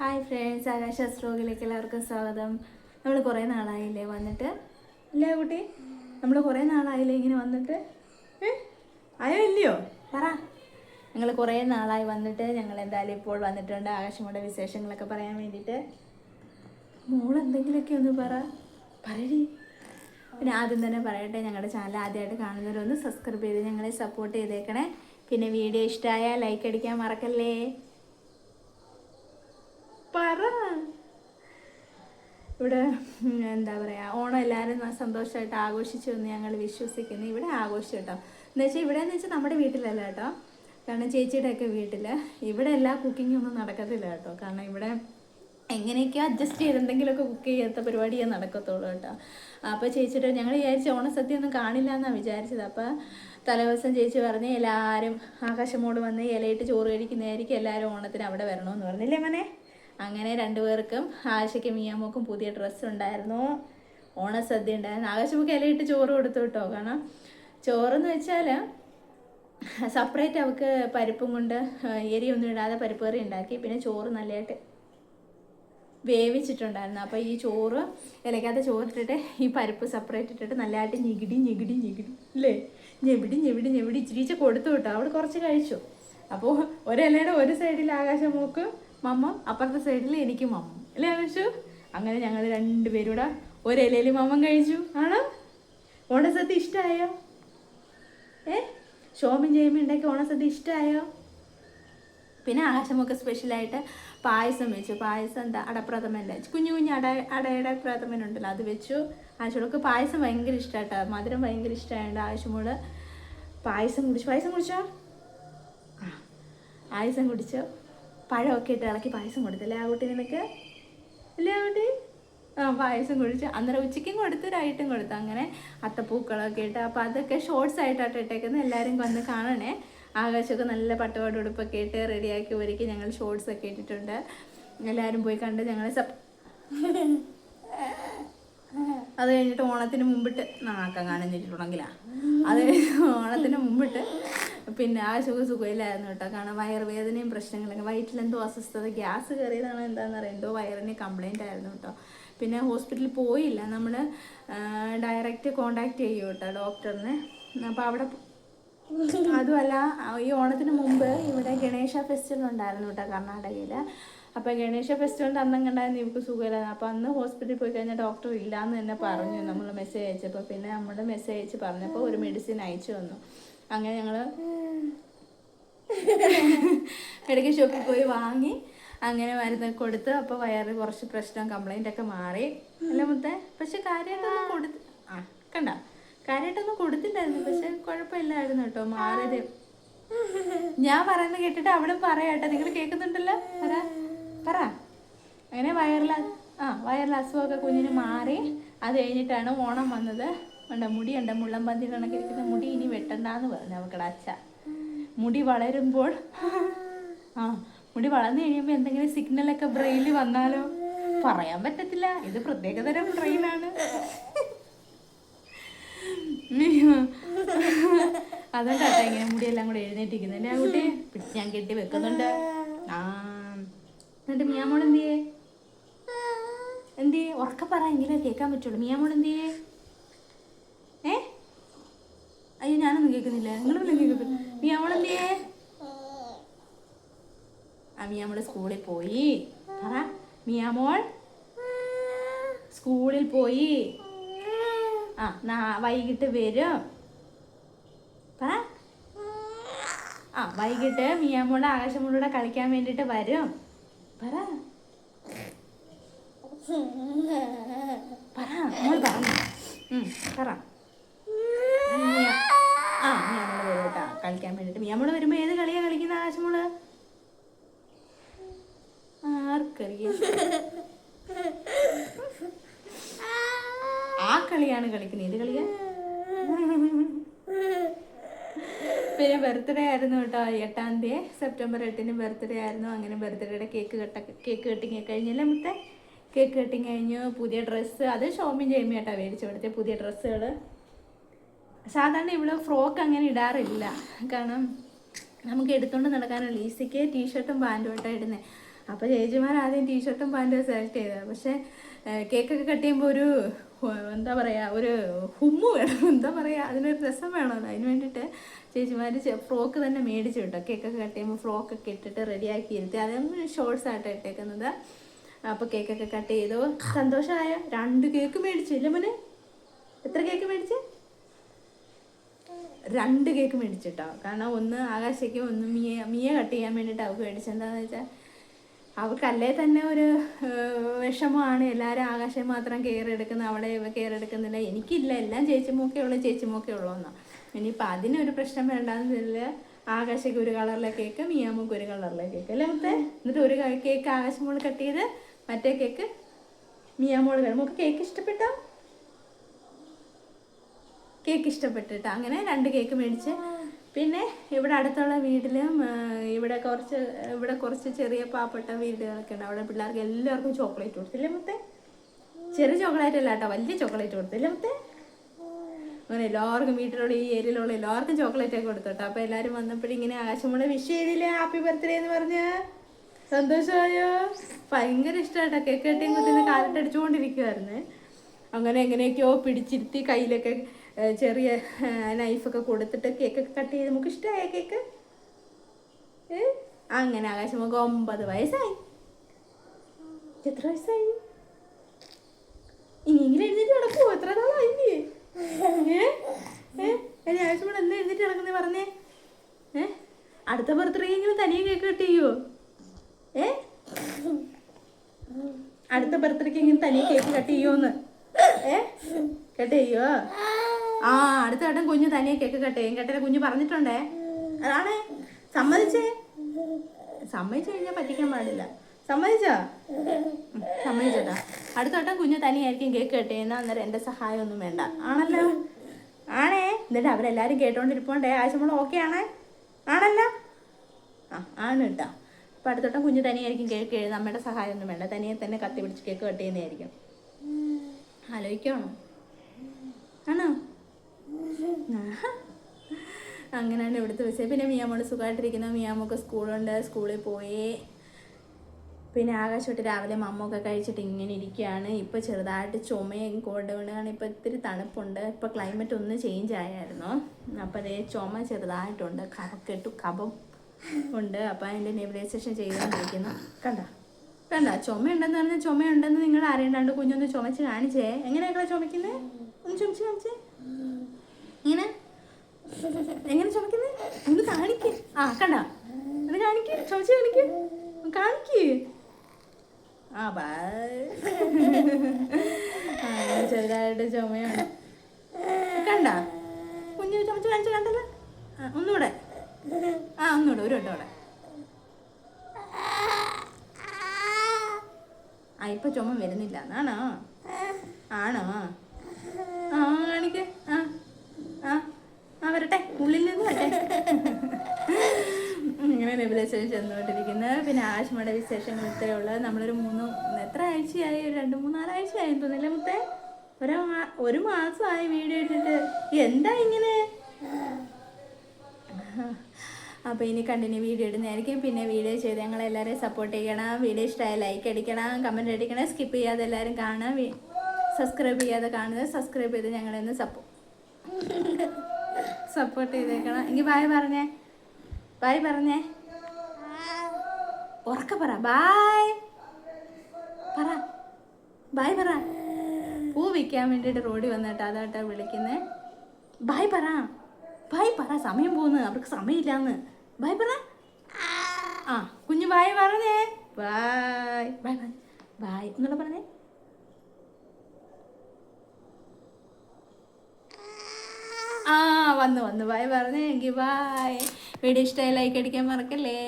Hi friends ആകാശ അസ്ട്രോഗിലേക്ക് എല്ലാവർക്കും സ്വാഗതം. നമ്മൾ കുറേ നാളായില്ലേ വന്നിട്ട്? ഇല്ലേ കുട്ടി? നമ്മൾ കുറേ നാളായില്ലേ ഇങ്ങനെ വന്നിട്ട്? ആയോ ഇല്ലയോ? പറ. ഞങ്ങൾ കുറേ നാളായി വന്നിട്ട് ഞങ്ങൾ എന്തായാലും ഇപ്പോൾ വന്നിട്ടുണ്ട്. ആകാശമ്മയുടെ വിശേഷങ്ങളൊക്കെ പറയാൻ വേണ്ടിയിട്ട്. മോൾ എന്തെങ്കിലുമൊക്കെ ഒന്ന് പറ. പറയടി. പിന്നെ ആദ്യം തന്നെ പറയട്ടെ ഞങ്ങളുടെ ചാനൽ ആദ്യമായിട്ട് കാണുന്നവരൊന്ന് സബ്സ്ക്രൈബ് ചെയ്ത് ഞങ്ങളെ സപ്പോർട്ട് ചെയ്തേക്കണേ. പിന്നെ വീഡിയോ ഇഷ്ടമായാൽ ലൈക്ക് അടിക്കാൻ മറക്കല്ലേ. പറ. ഇവിടെ എന്താ പറയുക ഓണം എല്ലാവരും സന്തോഷമായിട്ട് ആഘോഷിച്ചു എന്ന് ഞങ്ങൾ വിശ്വസിക്കുന്നു. ഇവിടെ ആഘോഷം കേട്ടോ. എന്ന് വെച്ചാൽ ഇവിടെ എന്ന് വെച്ചാൽ നമ്മുടെ വീട്ടിലല്ല കേട്ടോ. കാരണം ചേച്ചിയുടെയൊക്കെ വീട്ടിൽ ഇവിടെ എല്ലാ കുക്കിങ്ങും ഒന്നും നടക്കത്തില്ല കേട്ടോ. കാരണം ഇവിടെ എങ്ങനെയൊക്കെയോ അഡ്ജസ്റ്റ് ചെയ്ത് എന്തെങ്കിലുമൊക്കെ കുക്ക് ചെയ്യാത്ത പരിപാടിയേ നടക്കത്തുള്ളൂ കേട്ടോ. അപ്പോൾ ചേച്ചിയുടെ ഞങ്ങൾ വിചാരിച്ച ഓണസദ്യ ഒന്നും കാണില്ല എന്നാണ് വിചാരിച്ചത്. അപ്പോൾ തലേദിവസം ചേച്ചി പറഞ്ഞ് എല്ലാവരും ആകാശമോട് വന്ന് ഇലയിട്ട് ചോറ് കഴിക്കുന്നതായിരിക്കും എല്ലാവരും ഓണത്തിന് അവിടെ വരണമെന്ന് പറഞ്ഞില്ലേ മനെ? അങ്ങനെ രണ്ടുപേർക്കും ആശയ്ക്കും മിയാമോക്കും പുതിയ ഡ്രസ്സ് ഉണ്ടായിരുന്നു. ഓണസദ്യ ഉണ്ടായിരുന്നു. ആകാശമൊക്കെ ഇലയിട്ട് ചോറ് കൊടുത്തു കേട്ടോ. കാരണം ചോറെന്ന് വെച്ചാൽ സെപ്പറേറ്റ് അവൾക്ക് പരിപ്പും കൊണ്ട് എരിയൊന്നും ഇടാതെ പരിപ്പ് കറി ഉണ്ടാക്കി. പിന്നെ ചോറ് നല്ലതായിട്ട് വേവിച്ചിട്ടുണ്ടായിരുന്നു. അപ്പോൾ ഈ ചോറ് ഇലക്കാത്ത ചോറിട്ടിട്ട് ഈ പരിപ്പ് സെപ്പറേറ്റ് ഇട്ടിട്ട് നല്ലതായിട്ട് ഞെകിടി ഞെകിടി ഞെകിടി അല്ലേ? ഞെവിടി ഞെവിടി ഞെവിടി. ഇച്ചിരിച്ച് കൊടുത്തു വിട്ടോ അവിടെ കുറച്ച് കഴിച്ചു. അപ്പോൾ ഒരിലയുടെ ഒരു സൈഡിൽ ആകാശമൂക്ക് മമ്മ അപ്പുറത്തെ സൈഡിൽ എനിക്ക് മമ്മ. അല്ലേ ആകാശു അങ്ങനെ ഞങ്ങൾ രണ്ടുപേരും കൂടെ ഒരിലയിൽ മമ്മൻ കഴിച്ചു. ആണോ? ഓണസദ്യ ഇഷ്ടമായോ ഏ? ഷോമിൻ ചെയ്യുമ്പോൾ ഉണ്ടാക്കി ഓണസദ്യ ഇഷ്ടമായോ പിന്നെ ആകാശമൊക്കെ സ്പെഷ്യലായിട്ട് പായസം വെച്ചു. പായസം എന്താ? അടപ്രഥമന്റെ കുഞ്ഞു കുഞ്ഞു അട അടയുടെ പ്രഥമനുണ്ടല്ലോ അത് വെച്ചു. ആശുമോൾക്ക് പായസം ഭയങ്കര ഇഷ്ടമായിട്ടോ മധുരം ഭയങ്കര ഇഷ്ടമായതുകൊണ്ട് ആശുമോൾ പായസം കുടിച്ചു. പായസം കുടിച്ചോ? ആ പായസം കുടിച്ചു? പഴമൊക്കെ ഇട്ട് ഇളക്കി പായസം കൊടുത്തല്ലേ ആ കുട്ടി നിനക്ക്? അല്ലേ ആ കുട്ടി ആ പായസം കുഴിച്ച് അന്നേരം ഉച്ചയ്ക്കും കൊടുത്തു ഒരായിട്ടും കൊടുത്തു. അങ്ങനെ അത്തപ്പൂക്കളൊക്കെ ഇട്ട്. അപ്പോൾ അതൊക്കെ ഷോർട്സ് ആയിട്ടാണ് ഇട്ടേക്കുന്നത് എല്ലാവരും വന്ന് കാണണേ. ആകാശമൊക്കെ നല്ല പട്ടുപാട് ഉടുപ്പൊക്കെ ഇട്ട് റെഡിയാക്കി ഒരുക്കി ഞങ്ങൾ ഷോർട്സ് ഒക്കെ ഇട്ടിട്ടുണ്ട്. എല്ലാവരും പോയി കണ്ട് ഞങ്ങളെ സപ് അത് കഴിഞ്ഞിട്ട് ഓണത്തിന് മുമ്പിട്ട് നാക്കം കാണുന്നിട്ടുണ്ടെങ്കിലാ അത് ഓണത്തിന് മുമ്പിട്ട് പിന്നെ ആ സുഖ സുഖമില്ലായിരുന്നു കേട്ടോ. കാരണം വയറുവേദനയും പ്രശ്നങ്ങളൊക്കെ. വയറ്റിലെന്തോ അസ്വസ്ഥത. ഗ്യാസ് കയറിയതാണോ എന്താണെന്ന് അറിയാം എന്തോ വയറിന് കംപ്ലൈന്റ് ആയിരുന്നു കേട്ടോ. പിന്നെ ഹോസ്പിറ്റലിൽ പോയില്ല. നമ്മൾ ഡയറക്റ്റ് കോണ്ടാക്ട് ചെയ്യും കേട്ടോ ഡോക്ടറിനെ. അപ്പോൾ അവിടെ അതുമല്ല ഈ ഓണത്തിന് മുമ്പ് ഇവിടെ ഗണേശ ഫെസ്റ്റിവൽ ഉണ്ടായിരുന്നു കേട്ടോ കർണാടകയിൽ അപ്പോൾ ഗണേശ ഫെസ്റ്റിവലിന്റെ അന്നും കണ്ടായിരുന്നു ഇവർക്ക് സുഖമില്ലായിരുന്നു അപ്പോൾ അന്ന് ഹോസ്പിറ്റലിൽ പോയി കഴിഞ്ഞാൽ ഡോക്ടർ ഇല്ലയെന്ന് തന്നെ പറഞ്ഞു. നമ്മൾ മെസ്സേജ് അയച്ചപ്പോൾ പിന്നെ നമ്മൾ മെസ്സേജ് അയച്ച് പറഞ്ഞപ്പോൾ ഒരു മെഡിസിൻ അയച്ചു തന്നു. അങ്ങനെ ഞങ്ങൾ ഇടയ്ക്ക് ഷോപ്പിൽ പോയി വാങ്ങി അങ്ങനെ മരുന്ന് കൊടുത്ത് അപ്പോൾ വയറ് കുറച്ച് പ്രശ്നം കംപ്ലൈന്റ് ഒക്കെ മാറി. അല്ല മുത്തേ പക്ഷെ കാര്യമായിട്ടൊന്നും കൊടുത്ത് ആ കണ്ട. കാര്യമായിട്ടൊന്നും കൊടുത്തില്ലായിരുന്നു. പക്ഷെ കുഴപ്പമില്ലായിരുന്നു കേട്ടോ മാറിയത്. ഞാൻ പറയുന്നത് കേട്ടിട്ട് അവിടെ പറയാട്ടോ നിങ്ങൾ കേൾക്കുന്നുണ്ടല്ലോ? പറ പറ. അങ്ങനെ വയറില ആ വയറിൽ അസുഖമൊക്കെ കുഞ്ഞിന് മാറി. അത് കഴിഞ്ഞിട്ടാണ് ഓണം വന്നത്. ഉണ്ട് മുടി മുള്ളം പന്തി കണക്കിരിക്കുന്ന മുടി ഇനി വെട്ടണ്ടെന്ന് പറഞ്ഞു അവക്കട അച്ഛ. മുടി വളരുമ്പോൾ ആ മുടി വളർന്നു കഴിയുമ്പോൾ എന്തെങ്കിലും സിഗ്നലൊക്കെ ബ്രെയിനിൽ വന്നാലോ? പറയാൻ പറ്റത്തില്ല. ഇത് പ്രത്യേകതരം ബ്രെയിനാണ് അതുകൊണ്ടാട്ടോ ഇങ്ങനെ മുടിയെല്ലാം കൂടെ എഴുന്നേറ്റിരിക്കുന്നത് ആ കുട്ടി? ഞാൻ കെട്ടി വെക്കുന്നുണ്ട്. ആ. എന്നിട്ട് മിയാമോൾ എന്തിയേ? എന്തിയേ? ഉറക്ക പറ എങ്കിലും കേൾക്കാൻ പറ്റുള്ളൂ. മിയാമോൾ എന്ത് ചെയ്യേ ഏ കേൾക്കുന്നില്ല. നിങ്ങളൊന്നും കേൾക്കുന്നു മിയാമോൾ എന്ത് ചെയ്യേ സ്കൂളിൽ പോയി. പറ മിയാമോൾ സ്കൂളിൽ പോയി. ആ നാ വൈകിട്ട് വരും. പറ. ആ വൈകിട്ട് മിയാമോളെ ആകാശമോളൂടെ കളിക്കാൻ വേണ്ടിട്ട് വരും. പറ. പറ മോൾ പറഞ്ഞു. പറ. ആ മിയാമോൾ വരും കേട്ടാ. കളിക്കാൻ വേണ്ടിയിട്ട്. മിയാമോൾ വരുമ്പോൾ ഏത് കളിയാ കളിക്കുന്ന ആകാശമോൾ ആർക്കറിയാം. ആ കളിയാണ് കളിക്കുന്നത് ഏത് കളിയാ? പിന്നെ ബർത്ത്ഡേ ആയിരുന്നു കേട്ടോ. എട്ടാം തീയതി. സെപ്റ്റംബർ എട്ടിന് ബർത്ത്ഡേ ആയിരുന്നു. അങ്ങനെ ബർത്ത്ഡേയുടെ കേക്ക് കട്ട കേക്ക് കട്ടിങ് കഴിഞ്ഞല്ലേ മുത്തേ? കേക്ക് കട്ടിങ് കഴിഞ്ഞു. പുതിയ ഡ്രസ്സ് അത് ഷോമിൻ ചെയ്യുമ്പോൾ കേട്ടോ മേടിച്ചു കൊടുത്തേ പുതിയ ഡ്രസ്സുകൾ സാധാരണ ഇവിടെ ഫ്രോക്ക് അങ്ങനെ ഇടാറില്ല. കാരണം നമുക്ക് എടുത്തുകൊണ്ട് നടക്കാനുള്ള ഈസിക്ക് ടീഷർട്ടും പാന്റും ഇട്ടാ ഇടുന്നത് അപ്പോൾ ചേച്ചിമാർ ആദ്യം ടീഷർട്ടും പാന്റും സെലക്ട് ചെയ്തത് പക്ഷേ കേക്കൊക്കെ കട്ട് ചെയ്യുമ്പോൾ ഒരു എന്താ പറയുക ഒരു ഹുമ്മ് വേണം. എന്താ പറയുക അതിനൊരു രസം വേണമല്ലോ അതിന് വേണ്ടിയിട്ട് ചേച്ചിമാർ ഫ്രോക്ക് തന്നെ മേടിച്ചു കേട്ടോ കേക്കൊക്കെ കട്ട് ചെയ്യുമ്പോൾ ഫ്രോക്കൊക്കെ ഇട്ടിട്ട് റെഡിയാക്കി ഇരുത്തി. അതൊന്നും ഷോർട്സ് ആയിട്ട് ഇട്ടേക്കുന്നത്. അപ്പോൾ കേക്കൊക്കെ കട്ട് ചെയ്തു. സന്തോഷമായ രണ്ട് കേക്ക് മേടിച്ചു. ഇല്ല മോനെ എത്ര കേക്ക് മേടിച്ച്? രണ്ട് കേക്ക് മേടിച്ചിട്ടോ. കാരണം ഒന്ന് ആകാശയ്ക്കും ഒന്ന് മിയ മിയ കട്ട് ചെയ്യാൻ വേണ്ടിയിട്ട് അവൾക്ക് മേടിച്ചത് എന്താണെന്ന് വെച്ചാൽ അവൾക്കല്ലേ തന്നെ ഒരു വിഷമമാണ് എല്ലാവരും ആകാശം മാത്രം കെയർ എടുക്കുന്ന അവിടെ കെയർ എടുക്കുന്നില്ല. എനിക്കില്ല എല്ലാം ചേച്ചി ചേച്ചിമോക്കേ ഉള്ളൂ ചേച്ചിമോക്കേ ഉള്ളൂ എന്നാ. ഇനിയിപ്പോൾ അതിനൊരു പ്രശ്നം വേണ്ടാന്ന് വെച്ചാൽ ആകാശയ്ക്ക് ഒരു കളറിലെ കേക്ക് മിയാമ്മക്ക് ഒരു കളറിലെ കേക്ക് അല്ലേ മുത്തേ? എന്നിട്ട് ഒരു കേക്ക് ആകാശം മോൾ കട്ട് ചെയ്ത് മറ്റേ കേക്ക് മിയാമോൾ നമുക്ക് കേക്ക് ഇഷ്ടപ്പെട്ടോ? കേക്ക് ഇഷ്ടപ്പെട്ടിട്ട്. അങ്ങനെ രണ്ട് കേക്ക് മേടിച്ച്. പിന്നെ ഇവിടെ അടുത്തുള്ള വീട്ടിലും ഇവിടെ കുറച്ച് ഇവിടെ കുറച്ച് ചെറിയ പാവപ്പെട്ട വീടുകളൊക്കെ ഉണ്ട്. അവിടെ പിള്ളേർക്ക് എല്ലാവർക്കും ചോക്ലേറ്റ് കൊടുത്തില്ലേ മുത്തേ? ചെറിയ ചോക്ലേറ്റ് അല്ല കേട്ടോ വലിയ ചോക്ലേറ്റ് കൊടുത്തില്ലേ മുത്തേ? അങ്ങനെ എല്ലാവർക്കും വീട്ടിലുള്ള ഈ ഏരിയയിലുള്ള എല്ലാവർക്കും ചോക്ലേറ്റ് ഒക്കെ കൊടുത്തോട്ടോ അപ്പോൾ എല്ലാവരും വന്നപ്പോഴും ഇങ്ങനെ ആകാശമുള്ള വിഷ് ചെയ്തില്ലേ? ഹാപ്പി ബർത്ത്ഡേ എന്ന് പറഞ്ഞ്. സന്തോഷമായോ? ഭയങ്കര ഇഷ്ടമായിട്ടോ കേക്ക് കെട്ടിയും കുത്തിന്ന് കാലിട്ടടിച്ചുകൊണ്ടിരിക്കുമായിരുന്നു അങ്ങനെ എങ്ങനെയൊക്കെയോ പിടിച്ചിരുത്തി കയ്യിലൊക്കെ ചെറിയ നൈഫൊക്കെ കൊടുത്തിട്ട് കേക്കൊക്കെ കട്ട് ചെയ്ത് നമുക്ക് ഇഷ്ടമായ കേക്ക്? അങ്ങനെ ആകാശമുഖം ഒമ്പത് വയസ്സായി. എത്ര വയസ്സായി? ഇനിയെങ്കിലും എഴുന്നേറ്റ് നടക്കുമോ എത്ര നാളായില്ലേ? ഏ? ഏ? എന്നെ എഴുന്നേറ്റ് നടക്കുന്നേ പറഞ്ഞേ? ഏ? അടുത്ത ബർത്ത്ഡേക്കെങ്കിലും തനിയെ കേക്ക് കട്ട് ചെയ്യുമോ ഏ? അടുത്ത ബർത്ത്ഡേക്കെങ്കിലും തനിയെ കേക്ക് കട്ട് ചെയ്യുമോന്ന് ഏ? കട്ട് ചെയ്യുമോ ആ അടുത്ത ഏട്ടൻ കുഞ്ഞ് തനിയെ കേക്ക് കട്ട് കേട്ടല്ലേ കുഞ്ഞ് പറഞ്ഞിട്ടുണ്ടേ? അതാണേ. സമ്മതിച്ചേ? സമ്മതിച്ചു കഴിഞ്ഞാൽ പറ്റിക്കാൻ പാടില്ല. സമ്മതിച്ചോ? സമ്മതിച്ചോട്ടാ. അടുത്ത വട്ടം കുഞ്ഞ് തനിയായിരിക്കും കേക്ക് എന്നാ ചെയ്യുന്ന അന്നേരം എന്റെ സഹായമൊന്നും വേണ്ട. ആണല്ലോ? ആണേ. എന്നിട്ട് അവരെല്ലാരും കേട്ടോണ്ടിരിപ്പോണ്ടേ. ആശമുള്ള ഓക്കെ ആണേ? ആണല്ലോ? ആ ആണ് കേട്ടോ. അപ്പം അടുത്ത വട്ടം കുഞ്ഞ് തനിയായിരിക്കും കേക്ക് എഴുതുന്നത് അമ്മയുടെ സഹായമൊന്നും വേണ്ട. തനിയെ തന്നെ കത്തി പിടിച്ച് കേക്ക് കട്ട് ചെയ്യുന്നതായിരിക്കും. ആലോചിക്കണോ ആണോ. അങ്ങനെയാണ് ഇവിടുത്തെ വിഷയം. പിന്നെ മിയാമോട് സുഖമായിട്ടിരിക്കുന്ന. മിയാമൊക്കെ സ്കൂളുണ്ട്. സ്കൂളിൽ പോയി. പിന്നെ ആകാശോട്ട് രാവിലെ മമ്മൊക്കെ കഴിച്ചിട്ട് ഇങ്ങനെ ഇരിക്കുകയാണ്. ഇപ്പോൾ ചെറുതായിട്ട് ചുമയും കൊണ്ടുകൊണ്ടാണ് ഇപ്പോൾ ഇത്തിരി തണുപ്പുണ്ട്. ഇപ്പോൾ ക്ലൈമറ്റ് ഒന്ന് ചേഞ്ച് ആയായിരുന്നു. അപ്പോൾ അതേ ചുമ ചെറുതായിട്ടുണ്ട്. കഫക്കെട്ടു കഫം ഉണ്ട്. അപ്പോൾ അതിന്റെ നെബിലൈസേഷൻ ചെയ്തുകൊണ്ടിരിക്കുന്നു. കണ്ട? കണ്ട? ചുമയുണ്ടെന്ന് പറഞ്ഞാൽ ചുമയുണ്ടെന്ന് നിങ്ങൾ അറിയണ്ടാണ്ട് കുഞ്ഞൊന്ന് ചുമച്ച് കാണിച്ചേ. എങ്ങനെയൊക്കെ ചുമക്കുന്നത് ഒന്ന് ചുമച്ച് കാണിച്ചേ. ഇങ്ങനെ? എങ്ങനെ ചുമക്കുന്നത് ഒന്ന് കാണിക്ക്. ആ കണ്ട? ഒന്ന് കാണിക്ക്. ചുമച്ച് കാണിക്ക്. കാണിക്ക്. ആ ബൈ. ആ ചെറുതായിട്ട് ചുമയാണ്. കണ്ട? കുഞ്ഞു ചുമച്ച് കാണിച്ച് കണ്ടല്ലോ? ഒന്നുകൂടെ. ആ ഒന്നുകൂടെ ഒരു വട്ടം ആ ഇപ്പൊ ചുമ വരുന്നില്ല. എന്നാണോ ആണോ ആ കാണിക്ക് ആ ആ ആ വരട്ടെ ഉള്ളിൽ നിന്ന് വരട്ടെ. ഇങ്ങനെ നെബിലൈസേഷൻ ചെന്നുകൊണ്ടിരിക്കുന്നത് പിന്നെ ആശ്മയുടെ വിശേഷങ്ങൾ ഇത്രയേ ഉള്ളത് നമ്മളൊരു മൂന്ന് എത്ര ആഴ്ചയായി? രണ്ട് മൂന്നാലാഴ്ചയായി തോന്നില്ല മുത്തേ? ഒരു ഒരു മാസമായി വീഡിയോ ഇട്ടിട്ട്. എന്താ ഇങ്ങനെ? അപ്പോൾ ഇനി കണ്ടിന്യൂ വീഡിയോ ഇടുന്നതായിരിക്കും. പിന്നെ വീഡിയോ ചെയ്ത് ഞങ്ങൾ എല്ലാവരെയും സപ്പോർട്ട് ചെയ്യണം. വീഡിയോ ഇഷ്ടമായ ലൈക്ക് അടിക്കണം കമന്റ് അടിക്കണം സ്കിപ്പ് ചെയ്യാതെ എല്ലാവരും കാണാം സബ്സ്ക്രൈബ് ചെയ്യാതെ കാണുന്നത് സബ്സ്ക്രൈബ് ചെയ്ത് ഞങ്ങളെ ഒന്ന് സപ്പോർട്ട് ചെയ്തേക്കണം. എങ്കിൽ ബായ് പറഞ്ഞേ. ബായ് പറഞ്ഞേ. ഉറക്ക പറ. ബായ്. പറ. ബായ് പറ. പൂ വിൽക്കാൻ വേണ്ടിയിട്ട് റോഡിൽ വന്നിട്ട് അതാട്ടാ വിളിക്കുന്നേ. ബായ് പറ. ബായ് പറ. സമയം പോകുന്നു അവർക്ക് സമയമില്ലാന്ന്. ബായ് പറ. ആ കുഞ്ഞു ബായ് പറഞ്ഞേ. ബായ്. Bye bye. എന്നുള്ള പറഞ്ഞേ? ആ വന്നു വന്നു. ബായ് പറഞ്ഞേ. എങ്കിൽ ബായ് വീഡിയോ ഇഷ്ടമായി ലൈക്ക് അടിക്കാൻ മറക്കല്ലേ?